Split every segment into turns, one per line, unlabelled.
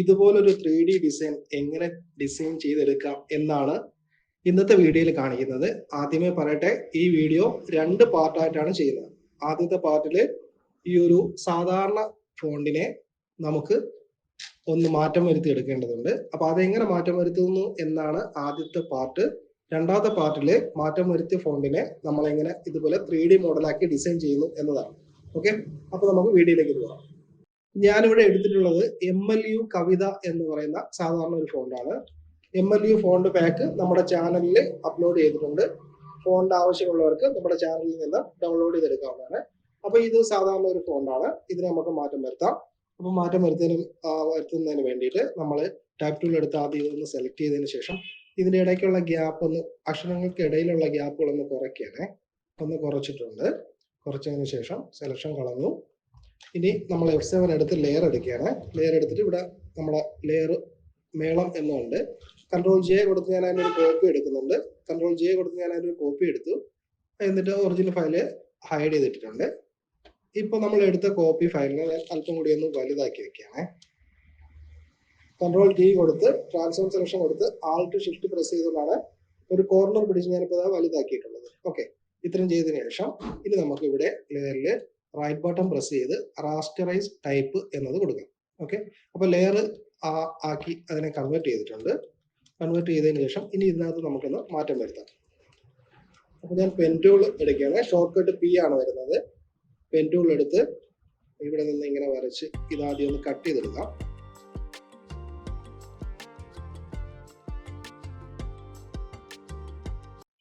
ഇതുപോലൊരു three D design എങ്ങനെ design ചെയ്തെടുക്കാം എന്നാണ് ഇന്നത്തെ വീഡിയോയിൽ കാണിക്കുന്നത്. ആദ്യമേ പറയട്ടെ ഈ വീഡിയോ രണ്ട് പാർട്ടായിട്ടാണ് ചെയ്യുന്നത്. ആദ്യത്തെ പാർട്ടിൽ ഈ ഒരു സാധാരണ ഫോണ്ടിനെ നമുക്ക് ഒന്ന് മാറ്റം വരുത്തി എടുക്കേണ്ടതുണ്ട്. അപ്പൊ അതെങ്ങനെ മാറ്റം വരുത്തുന്നു എന്നാണ് ആദ്യത്തെ പാർട്ട് രണ്ടാമത്തെ പാർട്ടിൽ മാറ്റം വരുത്തിയ ഫോണ്ടിനെ നമ്മൾ എങ്ങനെ ഇതുപോലെ ത്രീ ഡി മോഡലാക്കി ഡിസൈൻ ചെയ്യുന്നു എന്നതാണ്. ഓക്കെ അപ്പൊ നമുക്ക് വീഡിയോയിലേക്ക് പോകാം. ഞാനിവിടെ എടുത്തിട്ടുള്ളത് എം എൽ യു കവിത എന്ന് പറയുന്ന സാധാരണ ഒരു ഫോണ്ടാണ് M L U font pack നമ്മുടെ ചാനലിൽ അപ്ലോഡ് ചെയ്തിട്ടുണ്ട്. ഫോണ്ട് ആവശ്യമുള്ളവർക്ക് നമ്മുടെ ചാനലിൽ നിന്ന് ഡൗൺലോഡ് ചെയ്തെടുക്കാവുന്നതാണ്. അപ്പൊ ഇത് സാധാരണ ഒരു ഫോണ്ടാണ് ഇതിനെ നമുക്ക് മാറ്റം വരുത്താം. അപ്പൊ മാറ്റം വരുത്തുന്നതിന് വരുത്തുന്നതിന് വേണ്ടിയിട്ട് നമ്മൾ ടൈപ്പ് ടൂൾ എടുത്ത് ആദ്യം ഇതൊന്ന് സെലക്ട് ചെയ്തതിന് ശേഷം ഇതിന്റെ ഇടയ്ക്കുള്ള ഗ്യാപ്പ് ഒന്ന് അക്ഷരങ്ങൾക്ക് ഇടയിലുള്ള ഗ്യാപ്പുകൾ ഒന്ന് കുറയ്ക്കണേ ഒന്ന് കുറച്ചിട്ടുണ്ട്. കുറച്ചതിന് ശേഷം സെലക്ഷൻ കളഞ്ഞു. ഇനി നമ്മൾ എഫ് സെവൻ എടുത്ത് ലെയർ എടുക്കുകയാണ്. ലെയർ എടുത്തിട്ട് ഇവിടെ നമ്മുടെ ലെയർ മേളം എന്നുണ്ട്. കൺട്രോൾ ജെ കൊടുത്ത് ഞാൻ അതിനൊരു കോപ്പി എടുക്കുന്നുണ്ട്. കൺട്രോൾ ജെ കൊടുത്ത് ഞാൻ അതിനൊരു കോപ്പി എടുത്തു. എന്നിട്ട് ഒറിജിനൽ ഫയൽ ഹൈഡ് ചെയ്തിട്ടുണ്ട് ഇപ്പൊ നമ്മൾ എടുത്ത കോപ്പി ഫയലിനെ ഞാൻ അല്പം കൂടി ഒന്ന് വലുതാക്കി വെക്കുകയാണ്. കൺട്രോൾ ടി കൊടുത്ത് ട്രാൻസ്ഫോം സെലക്ഷൻ കൊടുത്ത് ആൾട്ട് ഷിഫ്റ്റ് പ്രസ് ചെയ്തുകൊണ്ടാണ് ഒരു കോർണർ പിടിച്ച് ഞാനിപ്പോൾ വലുതാക്കിയിട്ടുള്ളത്. ഓക്കെ ഇത്രയും ചെയ്തതിനു ശേഷം ഇനി നമുക്ക് ഇവിടെ ലെയറിൽ റൈറ്റ് ബട്ടൺ പ്രസ് ചെയ്ത് റാസ്റ്ററൈസ് ടൈപ്പ് എന്നത് കൊടുക്കാം ഓക്കെ അപ്പോൾ ലെയർ ആക്കി അതിനെ കൺവേർട്ട് ചെയ്തിട്ടുണ്ട്. കൺവേർട്ട് ചെയ്തതിന് ശേഷം ഇനി ഇതിനകത്ത് നമുക്കൊന്ന് മാറ്റം വരുത്താം. അപ്പോൾ ഞാൻ പെൻ എടുക്കുകയാണ്. ഷോർട്ട് കട്ട് പി ആണ് വരുന്നത്. പെൻ എടുത്ത് ഇവിടെ നിന്ന് ഇങ്ങനെ വരച്ച് ഇതാദ്യം ഒന്ന് കട്ട് ചെയ്തെടുക്കാം.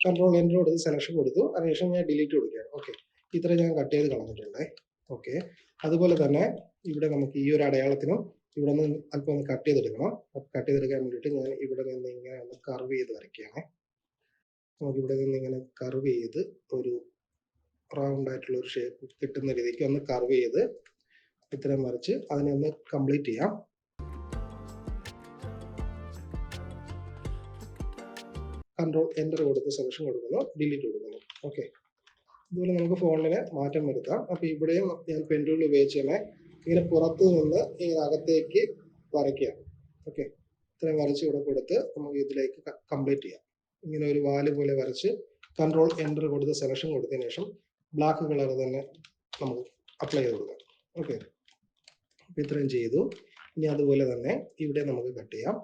കൺട്രോൾ എന്റർ കൊടുത്ത് സെലക്ഷൻ കൊടുത്തു. അതിനുശേഷം ഞാൻ ഡിലീറ്റ് കൊടുക്കുകയാണ്. ഓക്കെ ഇത്ര ഞാൻ കട്ട് ചെയ്ത് കളഞ്ഞിട്ടുണ്ട്. ഓക്കെ അതുപോലെ തന്നെ ഇവിടെ നമുക്ക് ഈ ഒരു അടയാളത്തിനും ഇവിടെ നിന്ന് അല്പം ഒന്ന് കട്ട് ചെയ്തെടുക്കണം. കട്ട് ചെയ്തെടുക്കാൻ വേണ്ടിയിട്ട് ഞാൻ ഇവിടെ നിന്ന് ഇങ്ങനെ ഒന്ന് കർവ് ചെയ്ത് വരയ്ക്കുകയാണ്. നമുക്ക് ഇവിടെ നിന്ന് ഇങ്ങനെ കർവ് ചെയ്ത് ഒരു റൗണ്ട് ആയിട്ടുള്ള ഒരു ഷേപ്പ് കിട്ടുന്ന രീതിക്ക് ഒന്ന് കർവ് ചെയ്ത് ഇത്രയും വരച്ച് അതിനെ ഒന്ന് കംപ്ലീറ്റ് ചെയ്യാം. കൺട്രോൾ എന്റർ കൊടുത്ത് സെലക്ഷൻ കൊടുക്കുന്നു. ഡിലീറ്റ് കൊടുക്കുന്നു. ഓക്കെ ഇതുപോലെ നമുക്ക് ഫോണിന് മാറ്റം വരുത്താം. അപ്പൊ ഇവിടെയും ഞാൻ പെൻഡൂൾ ഉപയോഗിച്ച് ഇങ്ങനെ പുറത്തു നിന്ന് ഇങ്ങനെ അകത്തേക്ക് വരയ്ക്കുക ഓക്കെ ഇത്രയും വരച്ച് ഇവിടെ കൊടുത്ത് നമുക്ക് ഇതിലേക്ക് കംപ്ലീറ്റ് ചെയ്യാം. ഇങ്ങനെ ഒരു വാൽ പോലെ വരച്ച് കൺട്രോൾ എന്റർ കൊടുത്ത് സെലക്ഷൻ കൊടുത്തതിന് ശേഷം ബ്ലാക്ക് കളർ തന്നെ നമുക്ക് അപ്ലൈ ചെയ്ത് കൊടുക്കാം. ഓക്കെ ഇത്രയും ചെയ്തു. ഇനി അതുപോലെ തന്നെ ഇവിടെ നമുക്ക് കട്ട് ചെയ്യാം.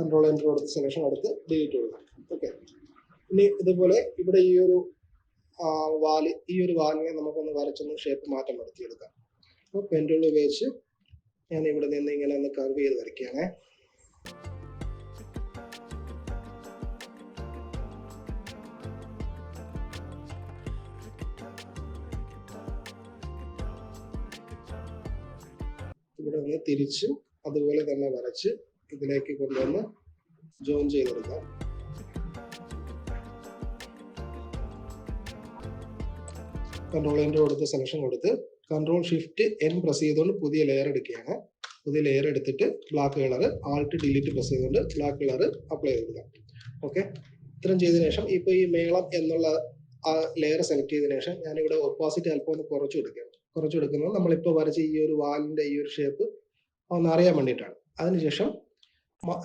കൺട്രോൾ എന്റർ കൊടുത്ത് സെലക്ഷൻ കൊടുത്ത് ഡിലീറ്റ് കൊടുക്കാം. ഓക്കെ ഇനി ഇതുപോലെ ഇവിടെ ഈ ഒരു വാൽ ഈ ഒരു വാലിനെ നമുക്കൊന്ന് വരച്ചൊന്ന് ഷേപ്പ് മാറ്റം വരുത്തിയെടുക്കാം. അപ്പോൾ പെന്റുകൾ ഉപയോഗിച്ച് ഞാൻ ഇവിടെ നിന്ന് ഇങ്ങനെ ഒന്ന് കർവ് ചെയ്ത് വരയ്ക്കുകയാണേ. ഇവിടെ ഒന്ന് തിരിച്ച് അതുപോലെ തന്നെ വരച്ച് ഇതിലേക്ക് കൊണ്ടുവന്ന് ജോയിൻ ചെയ്തെടുക്കാം കൺട്രോൾ എന്റെ കൊടുത്ത് സെലക്ഷൻ കൊടുത്ത് കൺട്രോൾ ഷിഫ്റ്റ് എൻ പ്രസ് ചെയ്തുകൊണ്ട് പുതിയ ലെയർ എടുക്കുകയാണ്. പുതിയ ലെയർ എടുത്തിട്ട് black colour alt delete press ചെയ്തുകൊണ്ട് ബ്ലാക്ക് കളർ അപ്ലൈ ചെയ്ത് കൊടുക്കാം. ഓക്കെ ഇത്രയും ചെയ്തതിനു ശേഷം ഇപ്പോൾ ഈ മേളം എന്നുള്ള ആ ലെയർ സെലക്ട് ചെയ്തതിനു ശേഷം ഞാനിവിടെ ഒപ്പോസിറ്റ് അല്പം ഒന്ന് കുറച്ച് കൊടുക്കുകയാണ് കുറച്ച് കൊടുക്കുന്നത് നമ്മളിപ്പോൾ വരച്ച ഈ ഒരു വാലിന്റെ ഈ ഒരു ഷേപ്പ് ഒന്ന് അറിയാൻ വേണ്ടിയിട്ടാണ്. അതിനുശേഷം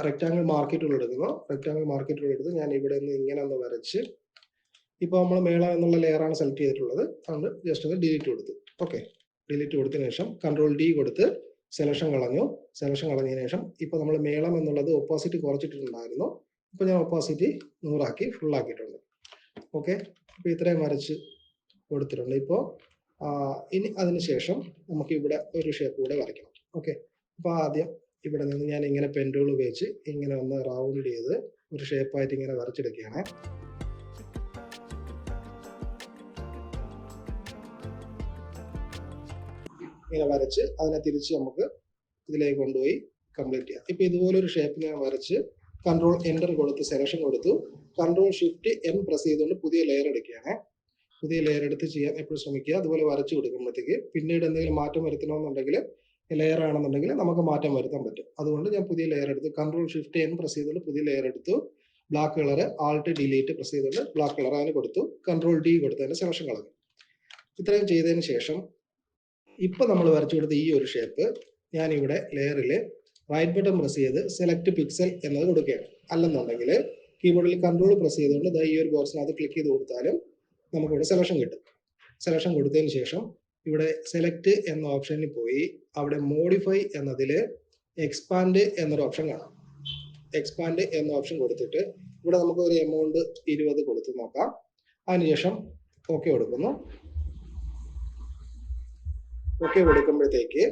റെക്റ്റാങ്കിൾ മാർക്കറ്റ് ടൂൾ എടുക്കുന്നു. റെക്റ്റാങ്കിൾ മാർക്കറ്റ് ടൂൾ എടുത്ത് ഞാൻ ഇവിടെ നിന്ന് ഇങ്ങനെ ഒന്ന് വരച്ച് ഇപ്പോൾ നമ്മൾ മേള എന്നുള്ള ലെയറാണ് സെലക്ട് ചെയ്തിട്ടുള്ളത്. അതുകൊണ്ട് ജസ്റ്റ് ഒന്ന് ഡിലീറ്റ് കൊടുത്തു. ഓക്കെ ഡിലീറ്റ് കൊടുത്തതിന് ശേഷം കൺട്രോൾ ഡി കൊടുത്ത് സെലക്ഷൻ കളഞ്ഞു. സെലക്ഷൻ കളഞ്ഞതിന് ശേഷം ഇപ്പോൾ നമ്മൾ മേളം എന്നുള്ളത് ഓപ്പോസിറ്റ് കുറച്ചിട്ടുണ്ടായിരുന്നു ഇപ്പോൾ ഞാൻ ഓപ്പോസിറ്റ് നൂറാക്കി ഫുൾ ആക്കിയിട്ടുണ്ട്. ഓക്കെ അപ്പോൾ ഇത്രയും വരച്ച് കൊടുത്തിട്ടുണ്ട്. ഇപ്പോൾ ഇനി അതിന് ശേഷം നമുക്ക് ഇവിടെ ഒരു ഷേപ്പ് കൂടെ വരയ്ക്കണം. ഓക്കെ അപ്പോൾ ആദ്യം ഇവിടെ നിന്ന് ഞാൻ ഇങ്ങനെ പെൻഡുകൾ ഉപയോഗിച്ച് ഇങ്ങനെ ഒന്ന് റൗണ്ട് ചെയ്ത് ഒരു ഷേപ്പായിട്ട് ഇങ്ങനെ വരച്ചെടുക്കുകയാണ്. ഇങ്ങനെ വരച്ച് അതിനെ തിരിച്ച് നമുക്ക് ഇതിലേക്ക് കൊണ്ടുപോയി കംപ്ലീറ്റ് ചെയ്യാം. ഇപ്പൊ ഇതുപോലെ ഒരു ഷേപ്പ് ഞാൻ വരച്ച് കൺട്രോൾ എന്റർ കൊടുത്ത് സെലക്ഷൻ കൊടുത്തു. കൺട്രോൾ ഷിഫ്റ്റ് എം പ്രസ് ചെയ്തുകൊണ്ട് പുതിയ ലെയർ എടുക്കുകയാണ്. പുതിയ ലെയർ എടുത്ത് ചെയ്യാൻ എപ്പോഴും ശ്രമിക്കുക. അതുപോലെ വരച്ചു കൊടുക്കുമ്പോഴത്തേക്ക് പിന്നീട് എന്തെങ്കിലും മാറ്റം വരുത്തണമെന്നുണ്ടെങ്കിൽ ലെയർ ആണെന്നുണ്ടെങ്കിൽ നമുക്ക് മാറ്റം വരുത്താൻ പറ്റും. അതുകൊണ്ട് ഞാൻ പുതിയ ലെയർ എടുത്തു. കൺട്രോൾ ഷിഫ്റ്റ് എൻ പ്രസ് ചെയ്തുകൊണ്ട് പുതിയ ലെയർ എടുത്തു. Black colour alt delete press ചെയ്തുകൊണ്ട് ബ്ലാക്ക് കളർ അതിന് കൊടുത്തു. കൺട്രോൾ ഡി കൊടുത്തതിന്റെ സെലക്ഷൻ കളഞ്ഞു. ഇത്രയും ചെയ്തതിന് ശേഷം ഇപ്പം നമ്മൾ വരച്ചു കൊടുത്ത ഈ ഒരു ഷേപ്പ് ഞാൻ ഇവിടെ ലെയറിൽ റൈറ്റ് ബട്ടൺ പ്രസ് ചെയ്ത് സെലക്ട് പിക്സൽ എന്നത് കൊടുക്കുകയാണ്. അല്ലെന്നുണ്ടെങ്കിൽ കീബോർഡിൽ കൺട്രോൾ പ്രസ് ചെയ്തുകൊണ്ട് ഈ ഒരു ബോക്സിനകത്ത് ക്ലിക്ക് ചെയ്ത് കൊടുത്താലും നമുക്കിവിടെ സെലക്ഷൻ കിട്ടും. സെലക്ഷൻ കൊടുത്തതിന് ശേഷം ഇവിടെ സെലക്ട് എന്ന ഓപ്ഷനിൽ പോയി അവിടെ മോഡിഫൈ എന്നതിൽ എക്സ്പാൻഡ് എന്നൊരു ഓപ്ഷൻ കാണാം. എക്സ്പാൻഡ് എന്ന ഓപ്ഷൻ കൊടുത്തിട്ട് ഇവിടെ നമുക്ക് ഒരു എമൗണ്ട് ഇരുപത് കൊടുത്ത് നോക്കാം. അതിനുശേഷം ഓക്കെ കൊടുക്കുന്നു. ഓക്കെ കൊടുക്കുമ്പോഴത്തേക്ക്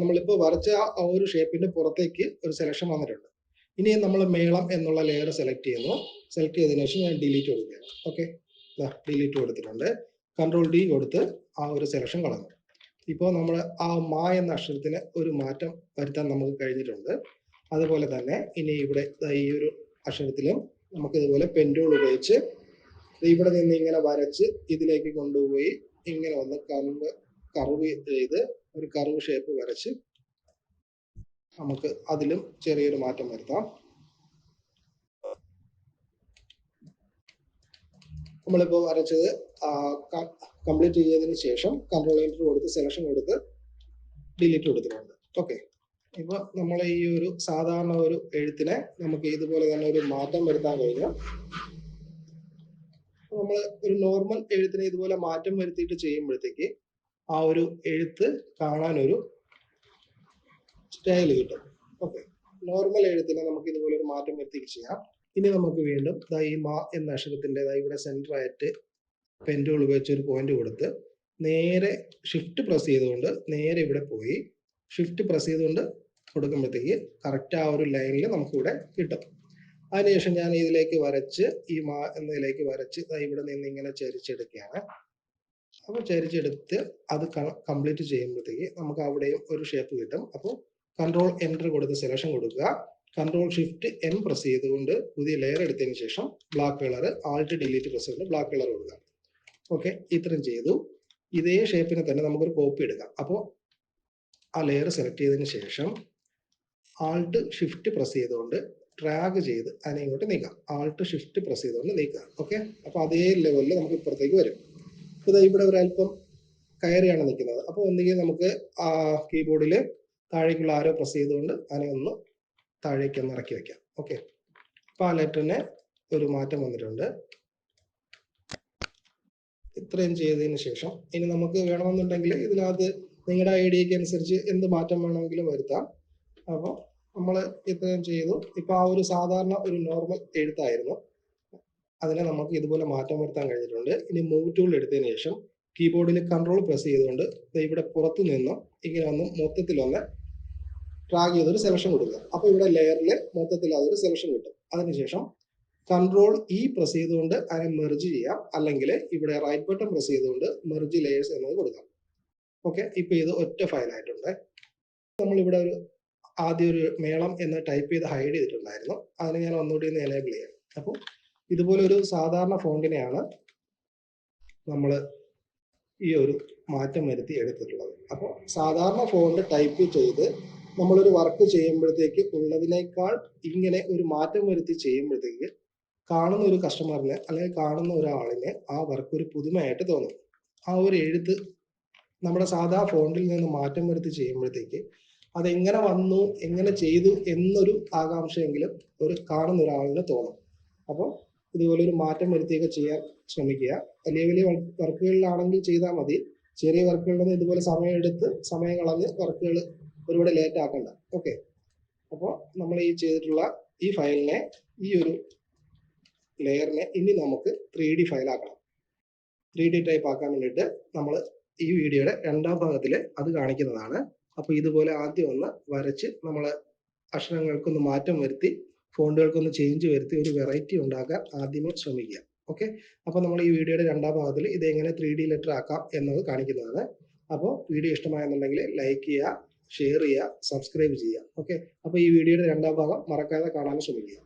നമ്മളിപ്പോൾ വരച്ച ആ ഒരു ഷേപ്പിന്റെ പുറത്തേക്ക് ഒരു സെലക്ഷൻ വന്നിട്ടുണ്ട്. ഇനി നമ്മൾ മേളം എന്നുള്ള ലെയർ സെലക്ട് ചെയ്യുന്നു. സെലക്ട് ചെയ്തതിനു ശേഷം ഞാൻ ഡിലീറ്റ് കൊടുക്കുകയാണ്. ഓക്കെ ഡിലീറ്റ് കൊടുത്തിട്ടുണ്ട്. കൺട്രോൾ ഡി കൊടുത്ത് ആ ഒരു സെലക്ഷൻ കളഞ്ഞു. ഇപ്പോൾ നമ്മൾ ആ മാ എന്ന അക്ഷരത്തിന് ഒരു മാറ്റം വരുത്താൻ നമുക്ക് കഴിഞ്ഞിട്ടുണ്ട്. അതുപോലെ തന്നെ ഇനി ഇവിടെ ഈ ഒരു അക്ഷരത്തിലും നമുക്ക് ഇതുപോലെ പെൻഡോൾ ഉപയോഗിച്ച് ഇവിടെ നിന്ന് ഇങ്ങനെ വരച്ച് ഇതിലേക്ക് കൊണ്ടുപോയി ഇങ്ങനെ ഒന്ന് കറുവ് കർവ് ചെയ്ത് ഒരു കർവ് ഷേപ്പ് വരച്ച് നമുക്ക് അതിലും ചെറിയൊരു മാറ്റം വരുത്താം. നമ്മളിപ്പോൾ വരച്ചത് കംപ്ലീറ്റ് ചെയ്തതിന് ശേഷം കൺട്രോൾ എന്റർ കൊടുത്ത് സെലക്ഷൻ കൊടുത്ത് ഡിലീറ്റ് കൊടുത്തിട്ടുണ്ട്. ഓക്കെ ഇപ്പൊ നമ്മൾ ഈ ഒരു സാധാരണ ഒരു എഴുത്തിനെ നമുക്ക് ഇതുപോലെ തന്നെ ഒരു മാറ്റം വരുത്താൻ കഴിഞ്ഞാൽ നമ്മൾ ഒരു നോർമൽ എഴുത്തിനെ ഇതുപോലെ മാറ്റം വരുത്തിയിട്ട് ചെയ്യുമ്പോഴത്തേക്ക് ആ ഒരു എഴുത്ത് കാണാൻ ഒരു സ്റ്റൈൽ കിട്ടും. ഓക്കെ നോർമൽ എഴുത്തിനെ നമുക്ക് ഇതുപോലെ ഒരു മാറ്റം വരുത്തി ചെയ്യാം. ഇനി നമുക്ക് വീണ്ടും ദാ ഈ മാ എന്ന അക്ഷരത്തിന്റെ ദാ ഇവിടെ സെന്റർ ആയിട്ട് പെന്റൂൾ ഉപയോഗിച്ച് ഒരു പോയിന്റ് കൊടുത്ത് നേരെ ഷിഫ്റ്റ് പ്രസ് ചെയ്തുകൊണ്ട് നേരെ ഇവിടെ പോയി ഷിഫ്റ്റ് പ്രസ് ചെയ്തുകൊണ്ട് കൊടുക്കുമ്പോഴത്തേക്ക് കറക്റ്റ് ആ ഒരു ലൈനിൽ നമുക്കിവിടെ കിട്ടും. അതിനുശേഷം ഞാൻ ഇതിലേക്ക് വരച്ച് ഈ മാ എന്നതിലേക്ക് വരച്ച് ഇവിടെ നിന്ന് ഇങ്ങനെ ചരിച്ചെടുക്കുകയാണ്. അപ്പോൾ ചരിച്ചെടുത്ത് അത് കംപ്ലീറ്റ് ചെയ്യുമ്പോഴത്തേക്ക് നമുക്ക് അവിടെയും ഒരു ഷേപ്പ് കിട്ടും. അപ്പോൾ കൺട്രോൾ എന്റർ കൊടുത്ത് സെലക്ഷൻ കൊടുക്കുക. കൺട്രോൾ ഷിഫ്റ്റ് എൻ പ്രസ് ചെയ്തുകൊണ്ട് പുതിയ ലെയർ എടുത്തതിന് ശേഷം black colour alt delete press ചെയ്തുകൊണ്ട് ബ്ലാക്ക് കളർ കൊടുക്കാം. ഓക്കെ ഇത്രയും ചെയ്തു. ഇതേ ഷേപ്പിനെ തന്നെ നമുക്കൊരു കോപ്പി എടുക്കാം. അപ്പോൾ ആ ലെയർ സെലക്ട് ചെയ്തതിന് ശേഷം ആൾട്ട് ഷിഫ്റ്റ് പ്രസ് ചെയ്തുകൊണ്ട് ഡ്രാഗ് ചെയ്ത് അതിനെ ഇങ്ങോട്ട് നീക്കാം. ആൾട്ട് ഷിഫ്റ്റ് പ്രസ് ചെയ്തുകൊണ്ട് നീക്കുക. ഓക്കെ അപ്പോൾ അതേ ലെവലിൽ നമുക്ക് ഇപ്പുറത്തേക്ക് വരും. ഇത് ഇവിടെ ഒരല്പം കയറിയാണ് നിൽക്കുന്നത്. അപ്പോൾ ഒന്നുകിൽ നമുക്ക് ആ കീബോർഡിൽ താഴേക്കുള്ള ആരോ പ്രസ് ചെയ്തുകൊണ്ട് അതിനെ ഒന്ന് താഴേക്ക് ഒന്ന് ഇറക്കി വെക്കാം. ഓക്കെ ലെറ്ററിന് ഒരു മാറ്റം വന്നിട്ടുണ്ട്. ഇത്രയും ചെയ്തതിന് ശേഷം ഇനി നമുക്ക് വേണമെന്നുണ്ടെങ്കിൽ ഇതിനകത്ത് നിങ്ങളുടെ ഐഡിയക്ക് അനുസരിച്ച് എന്ത് മാറ്റം വേണമെങ്കിലും വരുത്താം. അപ്പോൾ നമ്മൾ ഇത്രയും ചെയ്തു. ഇപ്പോൾ ആ ഒരു സാധാരണ ഒരു നോർമൽ എഴുത്തായിരുന്നു. അതിനെ നമുക്ക് ഇതുപോലെ മാറ്റം വരുത്താൻ കഴിഞ്ഞിട്ടുണ്ട്. ഇനി മൂവ് ടൂൾ എടുത്തതിന് ശേഷം കീബോർഡിൽ കൺട്രോൾ പ്രസ് ചെയ്തുകൊണ്ട് ഇവിടെ പുറത്തു നിന്നും ഇങ്ങനെ ഒന്ന് മൊത്തത്തിലൊന്ന് ഡ്രാഗ് ചെയ്തൊരു സെലക്ഷൻ കൊടുക്കുക. അപ്പോൾ ഇവിടെ ലെയറിൽ മൊത്തത്തിൽ അതൊരു സെലക്ഷൻ കിട്ടും. അതിനുശേഷം കൺട്രോൾ ഇ പ്രസ് ചെയ്തുകൊണ്ട് അതിനെ മെർജ് ചെയ്യാം. അല്ലെങ്കിൽ ഇവിടെ റൈറ്റ് ബട്ടൺ പ്രസ് ചെയ്തുകൊണ്ട് മെർജ് ലെയേഴ്സ് എന്നത് കൊടുക്കാം. ഓക്കെ ഇപ്പൊ ഇത് ഒറ്റ ഫയലായിട്ടുണ്ട് നമ്മളിവിടെ ഒരു ആദ്യം ഒരു മേളം എന്ന് ടൈപ്പ് ചെയ്ത് ഹൈഡ് ചെയ്തിട്ടുണ്ടായിരുന്നു. അതിന് ഞാൻ ഒന്നുകൂടി ഒന്ന് എനേബിൾ ചെയ്യാം. അപ്പോൾ ഇതുപോലെ ഒരു സാധാരണ ഫോണ്ടിനെയാണ് നമ്മൾ ഈ ഒരു മാറ്റം വരുത്തി എടുത്തിട്ടുള്ളത്. അപ്പോൾ സാധാരണ ഫോണ്ട് ടൈപ്പ് ചെയ്ത് നമ്മളൊരു വർക്ക് ചെയ്യുമ്പോഴത്തേക്ക് ഉള്ളതിനേക്കാൾ ഇങ്ങനെ ഒരു മാറ്റം വരുത്തി ചെയ്യുമ്പോഴത്തേക്ക് കാണുന്ന ഒരു കസ്റ്റമറിന് അല്ലെങ്കിൽ കാണുന്ന ഒരാളിന് ആ വർക്ക് ഒരു പുതുമയായിട്ട് തോന്നും. ആ ഒരു എഴുത്ത് നമ്മുടെ സാധാ ഫോണ്ടിൽ നിന്ന് മാറ്റം വരുത്തി ചെയ്യുമ്പോഴത്തേക്ക് അതെങ്ങനെ വന്നു എങ്ങനെ ചെയ്തു എന്നൊരു ആകാംക്ഷയെങ്കിലും ഒരു കാണുന്ന ഒരാളിന് തോന്നും. അപ്പോൾ ഇതുപോലെ ഒരു മാറ്റം വരുത്തിയൊക്കെ ചെയ്യാൻ ശ്രമിക്കുക. വലിയ വലിയ വർക്കുകളിലാണെങ്കിൽ ചെയ്താൽ മതി. ചെറിയ വർക്കുകളിലൊന്നും ഇതുപോലെ സമയം എടുത്ത് സമയം കളഞ്ഞ് വർക്കുകൾ ഒരുപാട് ലേറ്റ് ആക്കണ്ട. ഓക്കെ അപ്പോൾ നമ്മൾ ഈ ചെയ്തിട്ടുള്ള ഈ ഫയലിനെ ഈ ഒരു ലെയറിനെ ഇനി നമുക്ക് ത്രീ ഡി ഫയലാക്കണം ത്രീ ഡി ടൈപ്പ് ആക്കാൻ വേണ്ടിയിട്ട് നമ്മൾ ഈ വീഡിയോയുടെ രണ്ടാം ഭാഗത്തിൽ അത് കാണിക്കുന്നതാണ്. അപ്പോൾ ഇതുപോലെ ആദ്യം ഒന്ന് വരച്ച് നമ്മൾ അക്ഷരങ്ങൾക്കൊന്ന് മാറ്റം വരുത്തി ഫോണ്ടുകൾക്കൊന്ന് ചേഞ്ച് വരുത്തി ഒരു വെറൈറ്റി ഉണ്ടാക്കാൻ ആദ്യമേ ശ്രമിക്കുക. ഓക്കെ അപ്പോൾ നമ്മൾ ഈ വീഡിയോയുടെ രണ്ടാം ഭാഗത്തിൽ ഇതെങ്ങനെ ത്രീ ഡി ലെറ്റർ ആക്കാം എന്നത് കാണിക്കുന്നതാണ്. അപ്പോൾ വീഡിയോ ഇഷ്ടമായെന്നുണ്ടെങ്കിൽ ലൈക്ക് ചെയ്യുക ഷെയർ ചെയ്യുക സബ്സ്ക്രൈബ് ചെയ്യുക. ഓക്കെ അപ്പോൾ ഈ വീഡിയോയുടെ രണ്ടാം ഭാഗം മറക്കാതെ കാണാൻ ശ്രമിക്കുക.